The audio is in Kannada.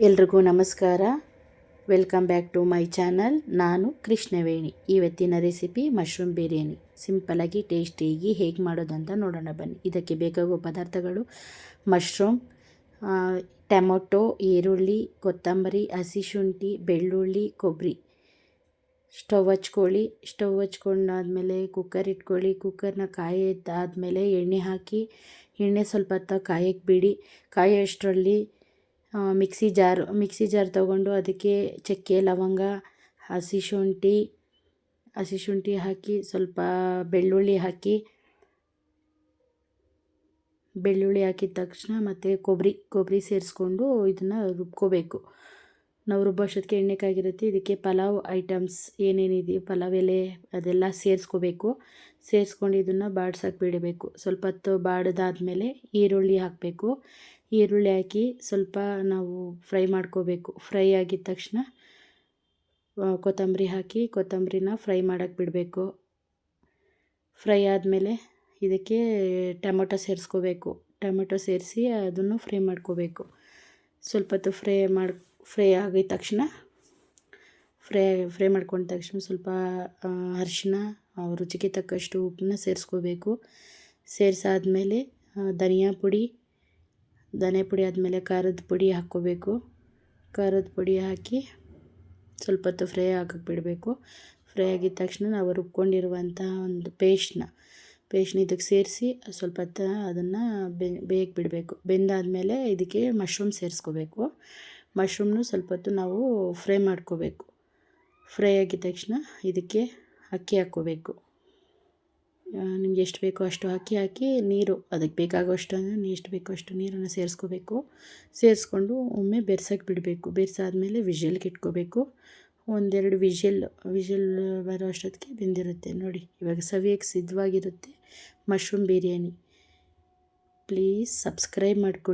ಎಲ್ರಿಗೂ ನಮಸ್ಕಾರ. Welcome back to my channel ನಾನು ಕೃಷ್ಣವೇಣಿ. ಇವತ್ತಿನ ರೆಸಿಪಿ ಮಶ್ರೂಮ್ ಬಿರಿಯಾನಿ ಸಿಂಪಲಾಗಿ ಟೇಸ್ಟಿಯಾಗಿ ಹೇಗೆ ಮಾಡೋದಂತ ನೋಡೋಣ ಬನ್ನಿ. ಇದಕ್ಕೆ ಬೇಕಾಗುವ ಪದಾರ್ಥಗಳು ಮಶ್ರೂಮ್ ಟೊಮೊಟೊ, ಈರುಳ್ಳಿ, ಕೊತ್ತಂಬರಿ, ಹಸಿ ಶುಂಠಿ, ಬೆಳ್ಳುಳ್ಳಿ, ಕೊಬ್ಬರಿ. ಸ್ಟವ್ ಹಚ್ಕೊಳ್ಳಿ. ಸ್ಟವ್ ಹಚ್ಕೊಂಡಾದ್ಮೇಲೆ ಕುಕ್ಕರ್ ಇಟ್ಕೊಳ್ಳಿ. ಕುಕ್ಕರ್ನ ಕಾಯಿ ಎಣ್ಣೆ ಹಾಕಿ. ಎಣ್ಣೆ ಸ್ವಲ್ಪ ಹೊತ್ತು ಕಾಯಕ್ಕೆ ಬಿಡಿ. ಕಾಯೋಷ್ಟರಲ್ಲಿ ಮಿಕ್ಸಿ ಜಾರ್ ಮಿಕ್ಸಿ ಜಾರ್ ತೊಗೊಂಡು ಅದಕ್ಕೆ ಚಕ್ಕೆ, ಲವಂಗ, ಹಸಿ ಶುಂಠಿ ಹಸಿ ಶುಂಠಿ ಹಾಕಿ ಸ್ವಲ್ಪ ಬೆಳ್ಳುಳ್ಳಿ ಹಾಕಿ, ಬೆಳ್ಳುಳ್ಳಿ ಹಾಕಿದ ತಕ್ಷಣ ಮತ್ತು ಕೊಬ್ಬರಿ ಕೊಬ್ಬರಿ ಸೇರಿಸ್ಕೊಂಡು ಇದನ್ನು ರುಬ್ಕೋಬೇಕು. ನಾವು ರುಬ್ಬೋಷ್ಟೊತ್ತಿಗೆ ಎಣ್ಣೆ ಕಾಗಿರುತ್ತೆ. ಇದಕ್ಕೆ ಪಲಾವ್ ಐಟಮ್ಸ್ ಏನೇನಿದೆ, ಪಲಾವ್ ಎಲೆ ಅದೆಲ್ಲ ಸೇರಿಸ್ಕೋಬೇಕು. ಸೇರಿಸ್ಕೊಂಡು ಇದನ್ನು ಬಾಡ್ಸಕ್ಕೆ ಬಿಡಬೇಕು. ಸ್ವಲ್ಪ ಹೊತ್ತು ಬಾಡ್ದಾದ್ಮೇಲೆ ಈರುಳ್ಳಿ ಹಾಕಬೇಕು. ಈರುಳ್ಳಿ ಹಾಕಿ ಸ್ವಲ್ಪ ನಾವು ಫ್ರೈ ಮಾಡ್ಕೋಬೇಕು. ಫ್ರೈ ಆಗಿದ ತಕ್ಷಣ ಕೊತ್ತಂಬರಿ ಹಾಕಿ ಕೊತ್ತಂಬರಿನ ಫ್ರೈ ಮಾಡೋಕ್ಕೆ ಬಿಡಬೇಕು. ಫ್ರೈ ಆದಮೇಲೆ ಇದಕ್ಕೆ ಟೊಮೊಟೊ ಸೇರಿಸ್ಕೋಬೇಕು. ಟೊಮೆಟೊ ಸೇರಿಸಿ ಅದನ್ನು ಫ್ರೈ ಮಾಡ್ಕೋಬೇಕು. ಸ್ವಲ್ಪ ಹೊತ್ತು ಫ್ರೈ ಮಾಡಿ, ಫ್ರೈ ಆಗಿದ ತಕ್ಷಣ, ಫ್ರೈ ಫ್ರೈ ಮಾಡ್ಕೊಂಡ ತಕ್ಷಣ ಸ್ವಲ್ಪ ಅರಿಶಿನ ರುಚಿಗೆ ತಕ್ಕಷ್ಟು ಉಪ್ಪನ್ನ ಸೇರಿಸ್ಕೋಬೇಕು. ಸೇರಿಸಾದ್ಮೇಲೆ ಧನಿಯಾ ಪುಡಿ ಧನೆ ಪುಡಿ ಆದಮೇಲೆ ಖಾರದ ಪುಡಿ ಹಾಕ್ಕೋಬೇಕು. ಖಾರದ ಪುಡಿ ಹಾಕಿ ಸ್ವಲ್ಪ ಹೊತ್ತು ಫ್ರೈ ಆಗಕ್ಕೆ ಬಿಡಬೇಕು. ಫ್ರೈ ಆಗಿದ ತಕ್ಷಣ ನಾವು ರುಬ್ಕೊಂಡಿರುವಂಥ ಒಂದು ಪೇಸ್ಟ್ನ ಪೇಸ್ಟ್ನ ಇದಕ್ಕೆ ಸೇರಿಸಿ ಸ್ವಲ್ಪ ಹೊತ್ತು ಅದನ್ನು ಬೇಯಕ್ಕೆ ಬಿಡಬೇಕು. ಬೆಂದಾದಮೇಲೆ ಇದಕ್ಕೆ ಮಶ್ರೂಮ್ ಸೇರಿಸ್ಕೋಬೇಕು. ಮಶ್ರೂಮ್ನು ಸ್ವಲ್ಪ ಹೊತ್ತು ನಾವು ಫ್ರೈ ಮಾಡ್ಕೋಬೇಕು. ಫ್ರೈ ಆಗಿದ ತಕ್ಷಣ ಇದಕ್ಕೆ ಅಕ್ಕಿ ಹಾಕ್ಕೋಬೇಕು. ನಿಮ್ಗೆ ಎಷ್ಟು ಬೇಕೋ ಅಷ್ಟು ಹಾಕಿ ಹಾಕಿ ನೀರು, ಅದಕ್ಕೆ ಬೇಕಾಗುವಷ್ಟು ಎಷ್ಟು ಬೇಕೋ ಅಷ್ಟು ನೀರನ್ನು ಸೇರಿಸ್ಕೋಬೇಕು. ಸೇರಿಸ್ಕೊಂಡು ಒಮ್ಮೆ ಬೆರ್ಸಕ್ಕೆ ಬಿಡಬೇಕು. ಬೆರೆಸಾದ್ಮೇಲೆ ವಿಷಲ್ಗೆ ಇಟ್ಕೋಬೇಕು ಒಂದೆರಡು ವಿಷಲ್ ವಿಷಲ್ ಬರೋ ಅಷ್ಟೊತ್ತಿಗೆ ಬೆಂದಿರುತ್ತೆ. ನೋಡಿ, ಇವಾಗ ಸವಿಯಕ್ಕೆ ಸಿದ್ಧವಾಗಿರುತ್ತೆ ಮಶ್ರೂಮ್ ಬಿರಿಯಾನಿ. ಪ್ಲೀಸ್ ಸಬ್ಸ್ಕ್ರೈಬ್ ಮಾಡ್ಕೊಳ್ಳಿ.